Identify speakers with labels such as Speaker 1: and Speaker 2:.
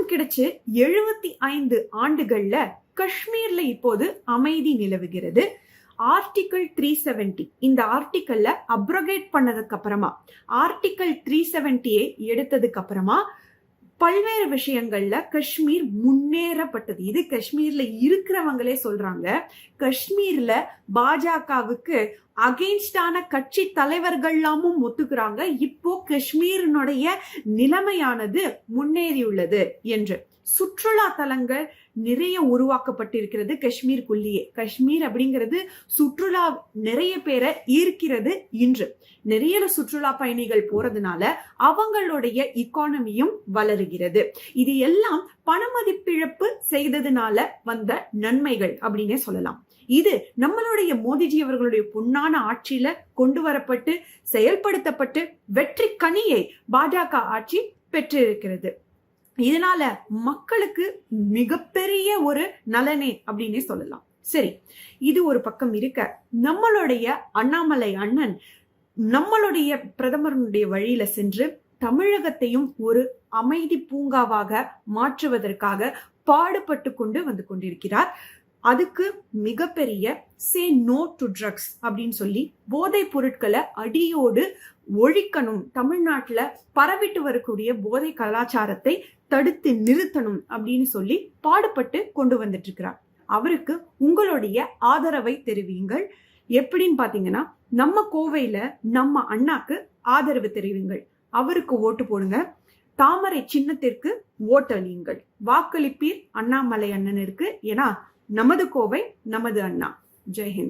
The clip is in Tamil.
Speaker 1: சுதந்திரம் கிடைச்சு எழுபத்தி ஐந்து ஆண்டுகள்ல காஷ்மீர்ல இப்போது அமைதி நிலவுகிறது. ஆர்டிக்கல் த்ரீ செவன்டி இந்த ஆர்டிக்கல்ல அப்ரோகேட் பண்ணதுக்கு அப்புறமா ஆர்டிக்கல் த்ரீ செவன்டியை எடுத்ததுக்கு அப்புறமா பல்வேறு விஷயங்கள்ல காஷ்மீர் முன்னேறப்பட்டது. இது காஷ்மீர்ல இருக்கிறவங்களே சொல்றாங்க. காஷ்மீர்ல பாஜகவுக்கு அகெயின்ஸ்டான கட்சி தலைவர்கள்லாமும் ஒத்துக்கிறாங்க. இப்போ காஷ்மீரினுடைய நிலைமையானது முன்னேறியுள்ளது என்று. சுற்றுலா தலங்கள் நிறைய உருவாக்கப்பட்டிருக்கிறது காஷ்மீருக்குள்ளேயே. காஷ்மீர் அப்படிங்கிறது சுற்றுலா நிறைய பேரை ஈர்க்கிறது இன்று. நிறைய சுற்றுலா பயணிகள் போறதுனால அவங்களுடைய இக்கானமியும் வளருகிறது. இது எல்லாம் பணமதிப்பிழப்பு செய்ததுனால வந்த நன்மைகள் அப்படின்னே சொல்லலாம். இது நம்மளுடைய மோடிஜி அவர்களுடைய பொன்னான ஆட்சியில கொண்டு வரப்பட்டு செயல்படுத்தப்பட்டு வெற்றி கனியை பாஜக ஆட்சி பெற்றிருக்கிறது. இதனால மக்களுக்கு மிகப்பெரிய ஒரு நலனே அப்படின்னே சொல்லலாம். சரி இது ஒரு பக்கம் இருக்க. நம்மளுடைய அண்ணாமலை அண்ணன் நம்மளுடைய பிரதமருடைய வழியில சென்று தமிழகத்தையும் ஒரு அமைதி பூங்காவாக மாற்றுவதற்காக பாடுபட்டு கொண்டு வந்து கொண்டிருக்கிறார். அதுக்கு மிகப்பெரிய சே நோ டு ட்ரக்ஸ் அப்படின்னு சொல்லி போதைப் பொருட்களை அடியோடு ஒழிக்கணும். தமிழ்நாட்டில் பரவிட்டு வரக்கூடிய போதை கலாச்சாரத்தை தடுத்து நிறுத்தணும் அப்படின்னு சொல்லி பாடுபட்டு கொண்டு வந்துட்டு இருக்கிறார் அவருக்கு உங்களுடைய ஆதரவை தெரிவியுங்கள். எப்படின்னு பார்த்தீங்கன்னா நம்ம கோவையில் நம்ம அண்ணாக்கு ஆதரவு தெரிவிங்கள். அவருக்கு ஓட்டு போடுங்க. தாமரை சின்னத்திற்கு ஓட்டளியுங்கள் வாக்களிப்பீர் அண்ணாமலை அண்ணனிற்கு. ஏன்னா நமது கோவை நமது அண்ணா. ஜெய்ஹிந்த்